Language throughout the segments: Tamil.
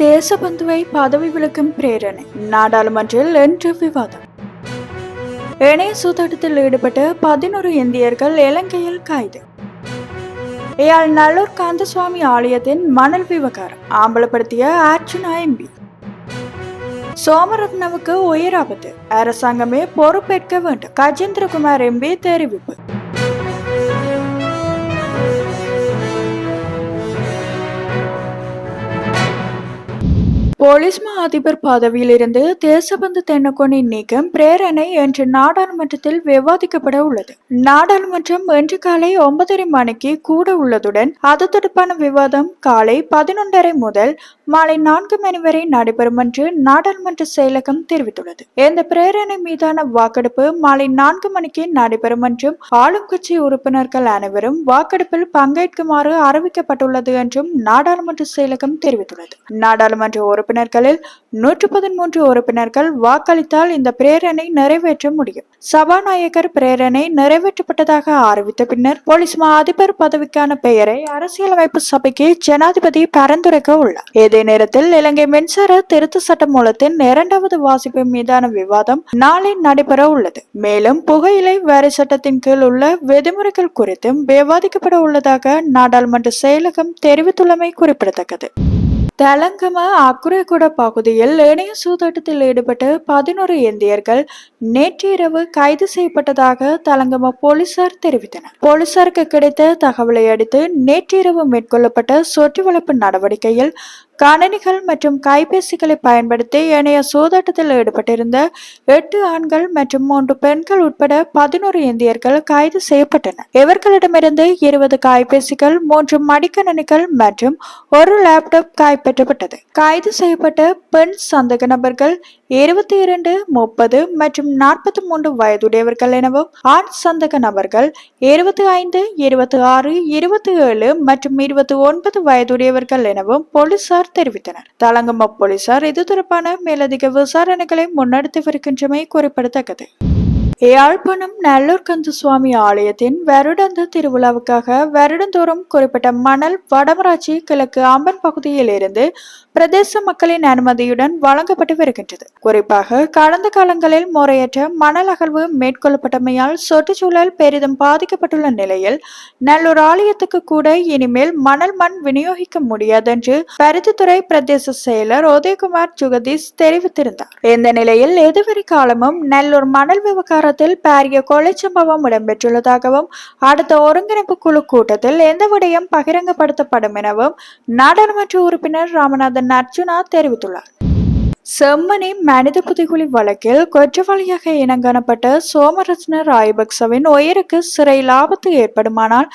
தேசபந்துவை பதவி விலக்கும் பிரேரணை. நாடாளுமன்றில் இன்று விவாதம். இணைய சூதாட்டத்தில் ஈடுபட்ட பதினோரு இந்தியர்கள் இலங்கையில் கைது. ஏயாள் நல்லூர் காந்தசுவாமி ஆலயத்தின் மணல் விவகாரம் ஆம்பலப்படுத்திய அர்ச்சுனா எம்பி. சோமரத்னவுக்கு உயிர் ஆபத்து. அரசாங்கமே பொறுப்பேற்க வேண்டும். கஜேந்திரகுமார் எம்பி தெரிவிப்பு. போலீஸ் மா அதிபர் பதவியிலிருந்து தேசபந்து தென்னக்கோனின் நீக்கம் பிரேரணை என்று நாடாளுமன்றத்தில் விவாதிக்கப்பட உள்ளது. நாடாளுமன்றம் இன்று காலை ஒன்பதரை மணிக்கு கூட உள்ளதுடன் அது தொடர்பான விவாதம் காலை பதினொன்றரை முதல் மாலை நான்கு மணி வரை நடைபெறும் என்று நாடாளுமன்ற செயலகம் தெரிவித்துள்ளது. இந்த பிரேரணை மீதான வாக்கெடுப்பு மாலை நான்கு மணிக்கு நடைபெறும் என்றும் ஆளும் கட்சி உறுப்பினர்கள் அனைவரும் வாக்கெடுப்பில் பங்கேற்குமாறு அறிவிக்கப்பட்டுள்ளது என்றும் நாடாளுமன்ற செயலகம் தெரிவித்துள்ளது. நாடாளுமன்ற உறுப்பினர் உறுப்பினர்களில் நூற்று பதிமூன்று உறுப்பினர்கள் வாக்களித்தால் இந்த பிரேரணை நிறைவேற்ற முடியும். சபாநாயகர் பிரேரணை நிறைவேற்றப்பட்டதாக அறிவித்த பின்னர் போலீஸ் மா அதிபர் பதவிக்கான பெயரை அரசியலமைப்பு சபைக்கு ஜனாதிபதி பரிந்துரைக்க உள்ளார். இதே நேரத்தில் இலங்கை மின்சார திருத்த சட்ட மூலத்தின் இரண்டாவது வாசிப்பு மீதான விவாதம் நாளை நடைபெற உள்ளது. மேலும் புகையிலை வரி சட்டத்தின் கீழ் உள்ள விதிமுறைகள் குறித்தும் விவாதிக்கப்பட உள்ளதாக நாடாளுமன்ற செயலகம் தெரிவித்துள்ளமை குறிப்பிடத்தக்கது. தெலங்கம அக்குரைகுட பகுதியில் இணைய சூதாட்டத்தில் ஈடுபட்ட பதினோரு இந்தியர்கள் நேற்றிரவு கைது செய்யப்பட்டதாக தலங்கம போலீசார் தெரிவித்தனர். போலீசாருக்கு கிடைத்த தகவலை அடுத்து நேற்றிரவு மேற்கொள்ளப்பட்ட சொட்டு வளர்ப்பு நடவடிக்கையில் கணனிகள் மற்றும் கைபேசிகளை பயன்படுத்தி ஏனைய சூதாட்டத்தில் ஈடுபட்டிருந்த எட்டு ஆண்கள் மற்றும் மூன்று பெண்கள் உட்பட பதினோரு இந்தியர்கள் கைது செய்யப்பட்டனர். இவர்களிடமிருந்து இருபது கைபேசிகள் மூன்று மடிக்கணினிகள் மற்றும் ஒரு லேப்டாப் கைப்பற்றப்பட்டது. கைது செய்யப்பட்ட பெண் சந்தக நபர்கள் இருபத்தி இரண்டு முப்பது மற்றும் நாற்பத்தி மூன்று வயதுடையவர்கள் எனவும் ஆண் சந்தக நபர்கள் இருபத்தி ஐந்து இருபத்தி ஆறு இருபத்தி ஏழு மற்றும் இருபத்தி ஒன்பது வயதுடையவர்கள் எனவும் போலீசார் தெரிவித்தனர். தலங்கம போலீசார் இது தொடர்பான மேலதிக விசாரணைகளை முன்னெடுத்து வருகின்றமை குறிப்பிடத்தக்கது. யாழ்ப்பாணம் நல்லூர்கந்து சுவாமி ஆலயத்தின் வருடந்த திருவிழாவுக்காக வருடந்தோறும் குறிப்பிட்ட மணல் வடமராட்சி கிழக்கு அம்பன் பகுதியில் இருந்து பிரதேச மக்களின் அனுமதியுடன் வழங்கப்பட்டு வருகின்றது குறிப்பாக கடந்த காலங்களில் முறையற்ற மணல் அகழ்வு மேற்கொள்ளப்பட்டமையால் சுற்றுச்சூழல் பெரிதும் பாதிக்கப்பட்டுள்ள நிலையில் நல்லூர் ஆலயத்துக்கு கூட இனிமேல் மணல் மண் விநியோகிக்க முடியாது என்று பருத்தித்துறை பிரதேச செயலர் உதயகுமார் ஜுகதீஷ் தெரிவித்திருந்தார். இந்த நிலையில் எதுவரை காலமும் நல்லூர் மணல் விவகாரத்தில் பாரிய கொலை சம்பவம் இடம்பெற்றுள்ளதாகவும் அடுத்த ஒருங்கிணைப்பு குழு கூட்டத்தில் எந்த விடயம் பகிரங்கப்படுத்தப்படும் எனவும் நாடாளுமன்ற உறுப்பினர் ராமநாதன் அர்ஜுனா தெரிவித்துள்ளார். செம்மணி மனித புதைகுழி வழக்கில் குற்றவாளியாக இனங்காணப்பட்ட சோமரத்ன ராயபக்சவின் உயிருக்கு சிறையில் ஆபத்து ஏற்படுமானால்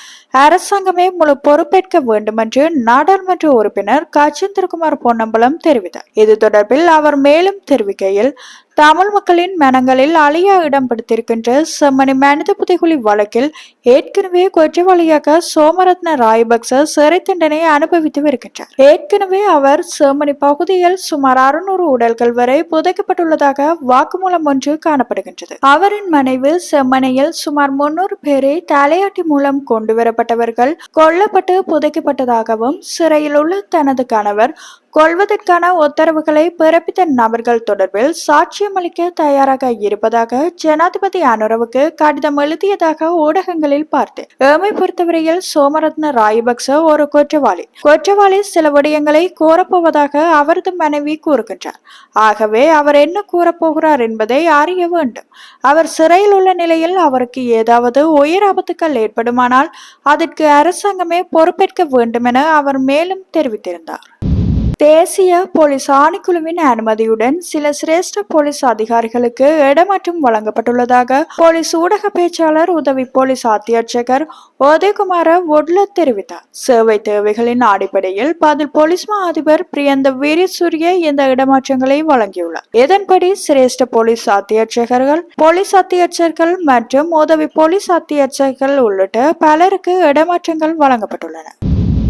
அரசாங்கமே முழு பொறுப்பேற்க வேண்டும் என்று நாடாளுமன்ற உறுப்பினர் கஜேந்திரகுமார் பொன்னம்பலம் தெரிவித்தார். இது தொடர்பில் அவர் மேலும் தெரிவிக்கையில் தமிழ் மக்களின் மனங்களில் அழியா இடம் பிடித்திருக்கின்ற செம்மணி மனித புதைகுழி வழக்கில் ஏற்கனவே குற்றவாளியாக சோமரத்ன ராயபக்ச சிறை தண்டனை அனுபவித்து வருகின்றார் ஏற்கனவே அவர் செம்மணி பகுதியில் சுமார் அறுநூறு உடல்கள் வரை புதைக்கப்பட்டுள்ளதாக வாக்குமூலம் ஒன்று காணப்படுகின்றது. அவரின் மனைவி செம்மணியில் சுமார் முன்னூறு பேரை தலையாட்டி மூலம் கொண்டு வரப்பட்டவர்கள் கொல்லப்பட்டு புதைக்கப்பட்டதாகவும் சிறையில் உள்ள தனது கணவர் கொள்வதற்கான உத்தரவுகளை பிறப்பித்த நபர்கள் தொடர்பில் சாட்சியம் அளிக்க தயாராக இருப்பதாக ஜனாதிபதி அனுரவுக்கு கடிதம் எழுதியதாக ஊடகங்களில் பார்த்தேன் ஏமை பொறுத்தவரையில் சோமரத்ன ராயபக்ச ஒரு குற்றவாளி. குற்றவாளி சில விடயங்களை கூறப்போவதாக அவரது மனைவி கூறுகின்றார். ஆகவே அவர் என்ன கூறப்போகிறார் என்பதை அறிய வேண்டும். அவர் சிறையில் உள்ள நிலையில் அவருக்கு ஏதாவது உயிர் ஆபத்துக்கள் ஏற்படுமானால் அதற்கு அரசாங்கமே பொறுப்பேற்க வேண்டும் என அவர் மேலும் தெரிவித்திருந்தார். தேசிய போலீஸ் ஆணைக்குழுவின் அனுமதியுடன் சில சிரேஷ்ட போலீஸ் அதிகாரிகளுக்கு இடமாற்றம் வழங்கப்பட்டுள்ளதாக போலீஸ் ஊடக பேச்சாளர் உதவி போலீஸ் அத்தியட்சகர் உதயகுமார ஒட்ல தெரிவித்தார். சேவை தேவைகளின் அடிப்படையில் பதில் போலீஸ் மா அதிபர் பிரியந்த வீரசூரிய இந்த இடமாற்றங்களை வழங்கியுள்ளார். இதன்படி சிரேஷ்ட போலீஸ் அத்தியட்சகர்கள் போலீஸ் அத்தியட்சகர்கள் மற்றும் உதவி போலீஸ் அத்தியட்சகர்கள் உள்ளிட்ட பலருக்கு இடமாற்றங்கள் வழங்கப்பட்டுள்ளன.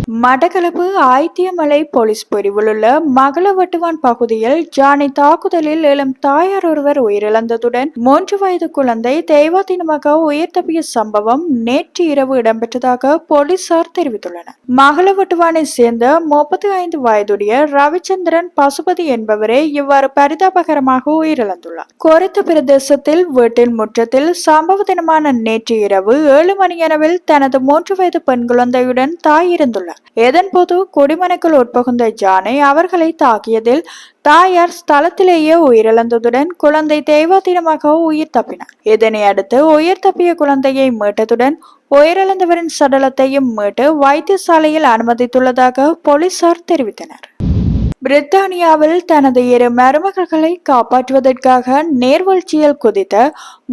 மடகளப்பு ஆய்த்தியமலை போலீஸ் பிரிவில் உள்ள மகளவட்டுவான் பகுதியில் ஜானி தாக்குதலில் எழும் தாயார் ஒருவர் உயிரிழந்ததுடன் மூன்று வயது குழந்தை தெய்வாதீனமாக உயிர் தப்பிய சம்பவம் நேற்று இரவு இடம்பெற்றதாக போலீசார் தெரிவித்துள்ளனர். மகளவட்டுவானை சேர்ந்த முப்பத்தி ஐந்து வயதுடைய ரவிச்சந்திரன் பசுபதி என்பவரே இவ்வாறு பரிதாபகரமாக உயிரிழந்துள்ளார். குறித்த பிரதேசத்தில் வீட்டின் முற்றத்தில் சம்பவ தினமான நேற்று இரவு ஏழு மணியளவில் தனது மூன்று வயது பெண் குழந்தையுடன் தாய் இருந்துள்ளார். இதன்போது குடிமனைக்குள் உட்புகுந்த ஜானை அவர்களை தாக்கியதில் தாயார் ஸ்தலத்திலேயே உயிரிழந்ததுடன் குழந்தை தெய்வாதீனமாக உயிர் தப்பினார். இதனை அடுத்து உயிர் தப்பிய குழந்தையை மீட்டதுடன் உயிரிழந்தவரின் சடலத்தையும் மீட்டு வைத்தியசாலையில் அனுமதித்துள்ளதாக போலீசார் தெரிவித்தனர். பிரித்தானியாவில் தனது இரு மருமகள்களை காப்பாற்றுவதற்காக நேர்வழ்ச்சியில் குதித்த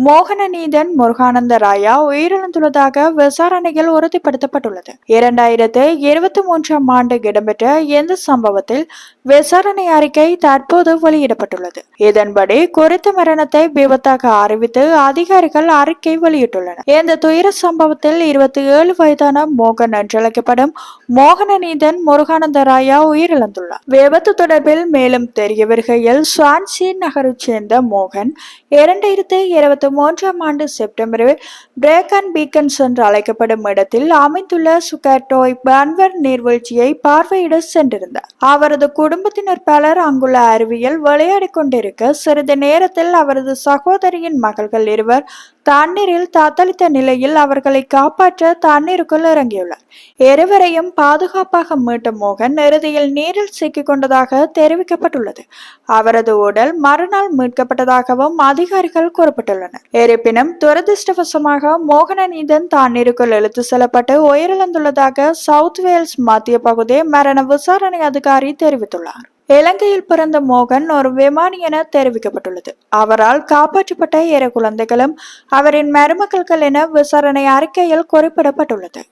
மோகனநீதன் முருகானந்த ராயா உயிரிழந்துள்ளதாக விசாரணையில் உறுதிப்படுத்தப்பட்டுள்ளது. இரண்டாயிரத்து இருபத்தி மூன்றாம் ஆண்டு இடம்பெற்ற இந்த சம்பவத்தில் விசாரணை அறிக்கை தற்போது வெளியிடப்பட்டுள்ளது. இதன்படி குறித்த மரணத்தை விபத்தாக அறிவித்து அதிகாரிகள் அறிக்கை வெளியிட்டுள்ளனர். இந்த துயர சம்பவத்தில் இருபத்தி ஏழு வயதான மோகன் என்றழைக்கப்படும் மோகனநீதன் முருகானந்த ராயா உயிரிழந்துள்ளார். விபத்து தொடர்பில் மேலும் தெரிய வருகையில் சுவான்சி நகரைச் சேர்ந்த மோகன் இரண்டாயிரத்தி இருபத்தி மூன்றாம் ஆண்டு செப்டம்பரில் பிரேக் அண்ட் பீக்கன்ஸ் என்று அழைக்கப்படும் இடத்தில் அமைந்துள்ள சுகர்டோய் பன்வர் நீர்வீழ்ச்சியை பார்வையிட சென்றிருந்தார். அவரது குடும்பத்தினர் பலர் அங்குள்ள அருவியில் விளையாடிக் கொண்டிருக்க சிறிது நேரத்தில் அவரது சகோதரியின் மகள்கள் இருவர் தண்ணீரில் தத்தளித்த நிலையில் அவர்களை காப்பாற்ற தண்ணீருக்குள் இறங்கியுள்ளார் இருவரையும் பாதுகாப்பாக மீட்ட மோகன் இறுதியில் நீரில் சிக்கிக் கொண்டதாக தெரிவிக்கப்பட்டுள்ளது. அவரது உடல் மறுநாள் மீட்கப்பட்டதாகவும் அதிகாரிகள் கூறப்பட்டுள்ளனர். இருப்பினும் துரதிருஷ்டவசமாக மோகனநீதன் தண்ணீருக்குள் இழுத்து செல்லப்பட்டு உயிரிழந்துள்ளதாக சவுத் வேல்ஸ் மத்திய பகுதி மரண விசாரணை அதிகாரி தெரிவித்துள்ளார் இலங்கையில் பிறந்த மோகன் ஒரு விமானி என தெரிவிக்கப்பட்டுள்ளது. அவரால் காப்பாற்றப்பட்ட இரு குழந்தைகளும் அவரின் மருமக்கள்கள் என விசாரணை அறிக்கையில் குறிப்பிடப்பட்டுள்ளது.